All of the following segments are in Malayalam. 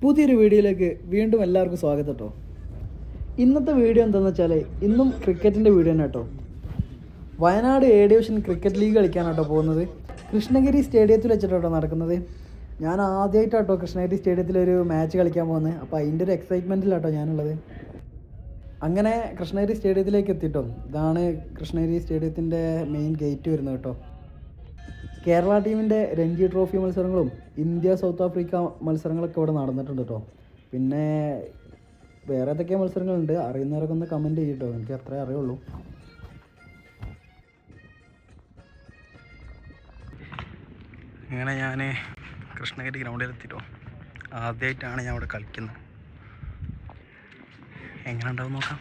പുതിയൊരു വീഡിയോയിലേക്ക് വീണ്ടും എല്ലാവർക്കും സ്വാഗതം കേട്ടോ ഇന്നത്തെ വീഡിയോ എന്താണെന്ന് വെച്ചാൽ ഇന്നും ക്രിക്കറ്റിന്റെ വീഡിയോ തന്നെ കേട്ടോ Wayanad A division cricket league കളിക്കാനാട്ടോ പോകുന്നത്. കൃഷ്ണഗിരി സ്റ്റേഡിയത്തിൽ വെച്ചിട്ടോ നടക്കുന്നത്. ഞാൻ ആദ്യമായിട്ടാട്ടോ കൃഷ്ണഗിരി സ്റ്റേഡിയത്തിൽ ഒരു മാച്ച് കളിക്കാൻ പോകുന്നത്. അപ്പോൾ അതിന്റെ ഒരു എക്സൈറ്റ്മെന്റിലാട്ടോ ഞാനുള്ളത്. അങ്ങനെ കൃഷ്ണഗിരി സ്റ്റേഡിയത്തിലേക്ക് എത്തിയിട്ടോ ഇതാണ് കൃഷ്ണഗിരി സ്റ്റേഡിയത്തിന്റെ മെയിൻ ഗേറ്റ് വരുന്നത് കേട്ടോ കേരള ടീമിന്റെ രഞ്ജി ട്രോഫി മത്സരങ്ങളും ഇന്ത്യ സൗത്ത് ആഫ്രിക്ക മത്സരങ്ങളൊക്കെ ഇവിടെ നടന്നിട്ടുണ്ട് കേട്ടോ പിന്നെ വേറെ ഏതൊക്കെ മത്സരങ്ങളുണ്ട്. അറിയുന്നവരൊക്കെ ഒന്ന് കമന്റ് ചെയ്യട്ടോ എനിക്ക് അത്രേ അറിയുള്ളൂ. അങ്ങനെ ഞാൻ കൃഷ്ണഗിരി ഗ്രൗണ്ടിൽ എത്തിട്ടോ. ആദ്യമായിട്ടാണ് ഞാൻ അവിടെ കളിക്കുന്നത്. എങ്ങനെ ഉണ്ടാവും നോക്കാം.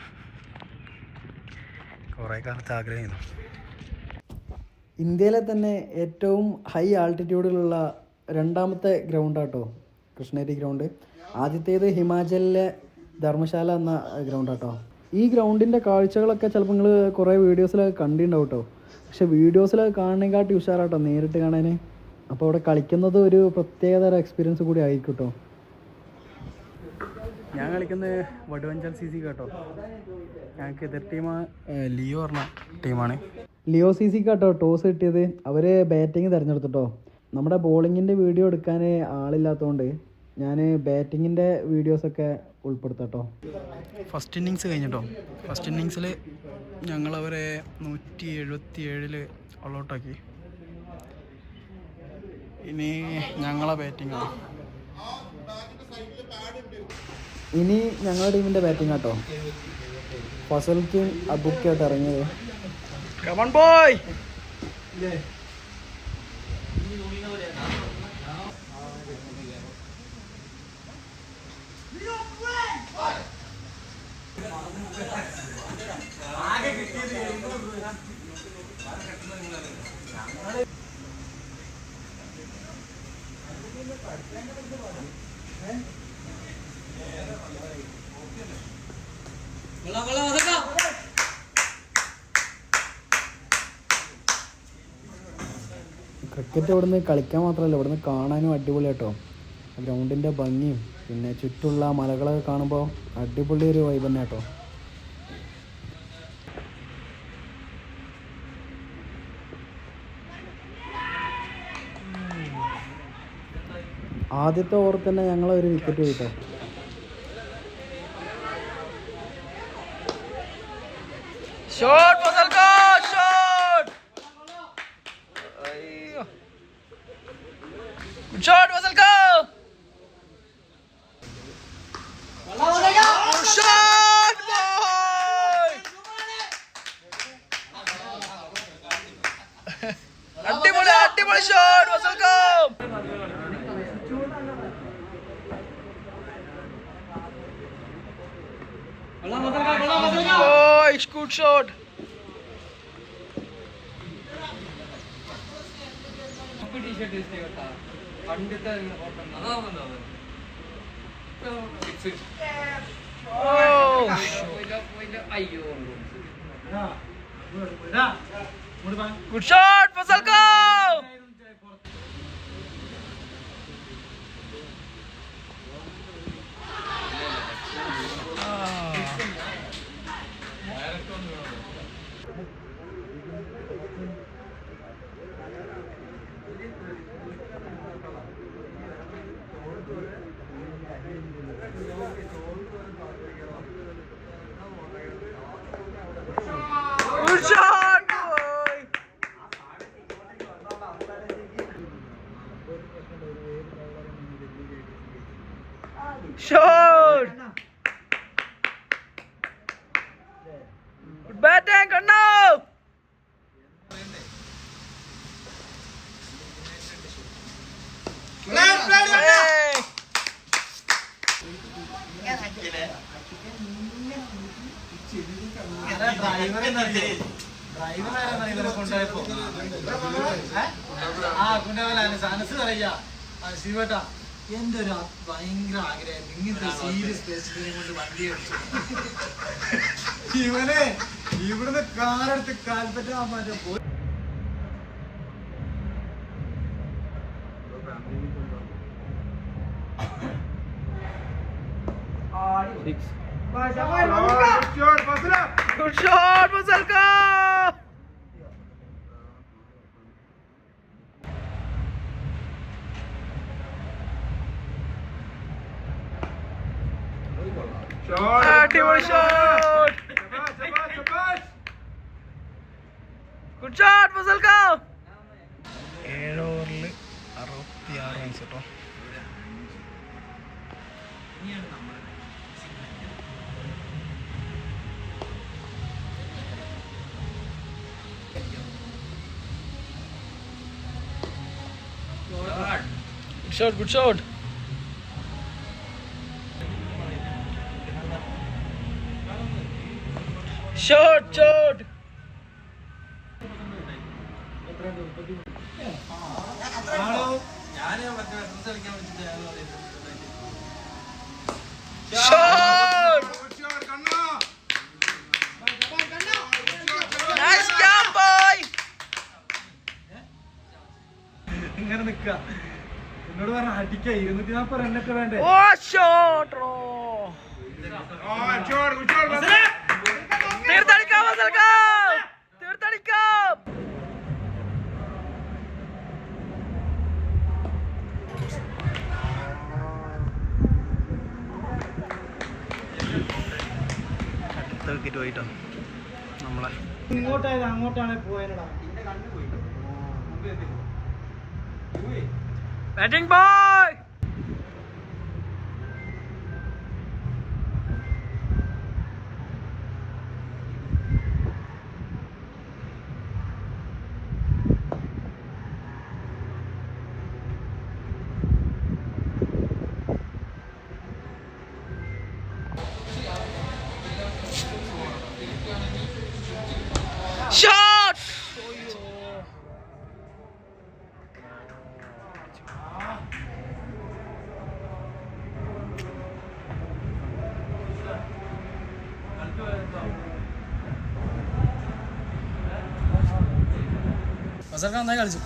കുറേ കാലത്ത് ആഗ്രഹമായിരുന്നു ഇന്ത്യയിലെ തന്നെ ഏറ്റവും ഹൈ ആൾട്ടിറ്റ്യൂഡിലുള്ള രണ്ടാമത്തെ ഗ്രൗണ്ടാട്ടോ കൃഷ്ണേരി ഗ്രൗണ്ട് ആദ്യത്തേത് ഹിമാചലിലെ ധർമ്മശാല എന്ന ഗ്രൗണ്ടാട്ടോ ഈ ഗ്രൗണ്ടിന്റെ കാഴ്ചകളൊക്കെ ചിലപ്പോൾ നിങ്ങൾ കുറേ വീഡിയോസിലൊക്കെ കണ്ടിട്ടുണ്ടാവും കേട്ടോ പക്ഷെ വീഡിയോസിലൊക്കെ കാണുന്നതിനെക്കാട്ടി ഉഷാറാട്ടോ നേരിട്ട് കാണാൻ അപ്പോൾ അവിടെ കളിക്കുന്നത് ഒരു പ്രത്യേകതര എക്സ്പീരിയൻസ് കൂടി ആയിരിക്കും കേട്ടോ ഞാൻ കളിക്കുന്നത് വടുവഞ്ചൽ സി സി കേട്ടോ. ഞങ്ങൾക്ക് എതിർ ടീം ലിയോ പറഞ്ഞ ടീമാണ് ലിയോ സി സി കേട്ടോ ടോസ് കിട്ടിയത്. അവർ ബാറ്റിംഗ് തിരഞ്ഞെടുത്തിട്ടോ. നമ്മുടെ ബോളിങ്ങിന്റെ വീഡിയോ എടുക്കാൻ ആളില്ലാത്തതുകൊണ്ട് ഞാൻ ബാറ്റിങ്ങിന്റെ വീഡിയോസൊക്കെ ഉൾപ്പെടുത്തട്ടോ. ഫസ്റ്റ് ഇന്നിങ്സ് കഴിഞ്ഞിട്ടോ. ഫസ്റ്റ് ഇന്നിങ്സിൽ ഞങ്ങളവരെ നൂറ്റി എഴുപത്തി ഏഴിൽ ഔട്ടാക്കി ഇനി ഞങ്ങളെ ബാറ്റിംഗ് ആണ് ഇനി ഞങ്ങളുടെ ടീമിന്റെ ബാറ്റിംഗ് കേട്ടോ ഫസൽക്ക് അബുക്കായിട്ട് ഇറങ്ങിയത്. കമൺ ബോയ് ക്രിക്കറ്റ് ഇവിടുന്ന് കളിക്കാൻ മാത്രമല്ല ഇവിടുന്ന് കാണാനും അടിപൊളി കേട്ടോ. ഗ്രൗണ്ടിന്റെ ഭംഗിയും പിന്നെ ചുറ്റുള്ള മലകളൊക്കെ കാണുമ്പോൾ അടിപൊളി ഒരു വൈബ് തന്നെ കേട്ടോ. ആദ്യത്തെ ഓവർ തന്നെ ഞങ്ങളൊരു വിക്കറ്റ് പോയിട്ടോ ഷോട്ട് ഫസൽക്കോ ഷോട്ട് അയ്യോ ഗുഡ് ഷോട്ട് ഫസൽക്കോ ഷോട്ട് ബോയ് അടിപൊളി അടിപൊളി shot ഫസൽക്കോ boy good shot good shot ഫസൽക്കോ Good shot, boy. Shot. Kanna. Hey. ആ കുണ്ടവലാണ് സനസ് പറയാ ശിവട്ടാ എന്റെ ഒരു ഭയങ്കര ആഗ്രഹം ഇങ്ങനത്തെ സീരിയസ് പേസിനെ കൊണ്ട് വണ്ടി അടിച്ചു ഇവനെ ഇവിടുന്ന് കാറെടുത്ത് കാൽപ്പറ്റാ മറ്റേ പോയി Good ഷോട്ട് മുസൽക്ക അടിപൊളി ഷോട്ട് ഗുഡ് ഷോട്ട് മുസൽക്ക ഏഴ് ഓവറിൽ അറുപത്തി ആറ് റൺസ് കേട്ടോ Good shot, good shot. Shot boy. ഇങ്ങനെ നിക്ക. എന്നോട് പറഞ്ഞ അടിക്ക ഇരുന്നൂറ്റി നാപ്പത് റണ്ണൊക്കെ വേണ്ടേ? Oh, shot. മസൽക്കാം തീർത്തടിക്കാം. വിക്കറ്റ് പോയിട്ടോ. നമ്മളെ. ഇങ്ങോട്ടായത് അങ്ങോട്ടാണ് പോയനടാ. ബാറ്റിംഗ് ബോയ് മസൽക്ക നന്നായി കളിച്ചു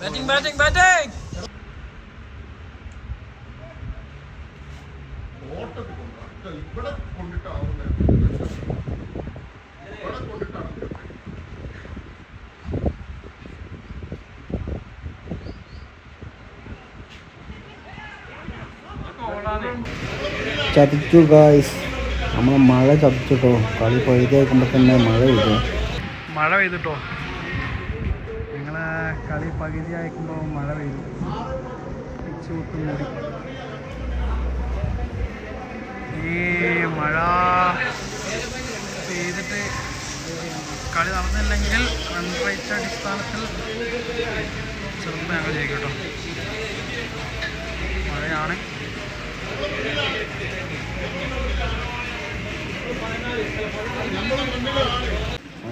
ബാറ്റിംഗ് ബാറ്റിംഗ് ബാറ്റിംഗ് ചതിച്ചു ഗായ്സ് നമ്മളെ മഴ ചതിച്ചിട്ടോ? കളി പഴുതേക്കുമ്പോൾ തന്നെ മഴ പെയ്തു. മഴ പെയ്തിട്ടോ? ഞങ്ങളെ കളി പകുതി അയക്കുമ്പോൾ മഴ പെയ്തു. ഈ മഴ പെയ്തിട്ട് കളി നടന്നില്ലെങ്കിൽ റൺ അടിസ്ഥാനത്തിൽ ചെറുപ്പം ഞങ്ങൾ ജയിക്കും കേട്ടോ മഴയാണ്.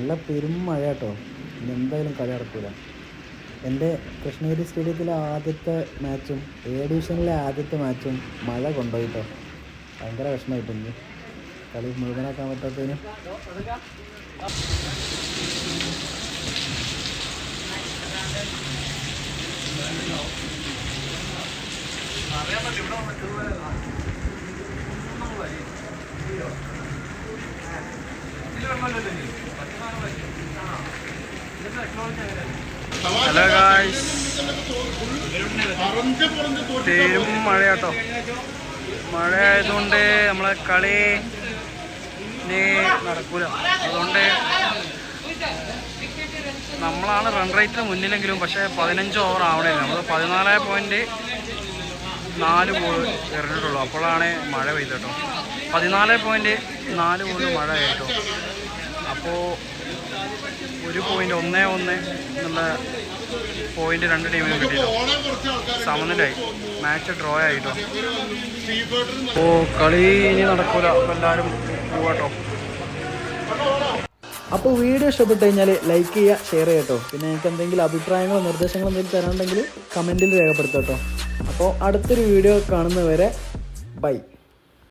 നല്ല പെരും മഴ കേട്ടോ. ഇനി എന്തായാലും കളി നടക്കൂല. എന്റെ കൃഷ്ണഗിരി സ്റ്റേഡിയത്തിലെ ആദ്യത്തെ മാച്ചും എ ഡിവിഷനിലെ ആദ്യത്തെ മാച്ചും മഴ കൊണ്ടുപോയി കേട്ടോ ഭയങ്കര വിഷമമായിട്ടുണ്ട് കളി മുഴുവനാക്കാൻ പറ്റാത്തതിന്. ഹലോ ഗായ്സ് പറഞ്ഞ് പറഞ്ഞ് ഗായ്സ് തീരും മഴയാട്ടോ. മഴ ആയതുകൊണ്ട് നമ്മളെ കളി ഇനി നടക്കൂല. അതുകൊണ്ട് നമ്മളാണ് റൺ റേറ്റ് മുന്നിലെങ്കിലും പക്ഷേ പതിനഞ്ച് ഓവർ ആവണേ നമ്മൾ പതിനാല് പോയിന്റ് നാല് ബോൾ എറിഞ്ഞിട്ടുള്ളൂ അപ്പോഴാണ് മഴ പെയ്തട്ടോ പതിനാല് പോയിന്റ് നാല് ബോൾ മഴ ആയിട്ടോ. അപ്പോൾ ഒരു പോയിന്റ് ഒന്നേ ഒന്ന് എന്നുള്ള പോയിന്റ് രണ്ട് ടീമിനും കിട്ടിയിട്ടോ സമനിലായി. മാച്ച് ഡ്രോ ആയിട്ടോ. അപ്പോൾ കളി ഇനി നടക്കൂല. അപ്പോൾ എല്ലാവരും പോവാട്ടോ അപ്പോൾ വീഡിയോ ഇഷ്ടപ്പെട്ട് കഴിഞ്ഞാൽ ലൈക്ക് ചെയ്യുക ഷെയർ ചെയ്യട്ടോ പിന്നെ നിങ്ങൾക്ക് എന്തെങ്കിലും അഭിപ്രായങ്ങളോ നിർദ്ദേശങ്ങളോ എന്തെങ്കിലും തരാനുണ്ടെങ്കിൽ കമന്റിൽ രേഖപ്പെടുത്തട്ടോ അപ്പോൾ അടുത്തൊരു വീഡിയോ കാണുന്നവരെ ബൈ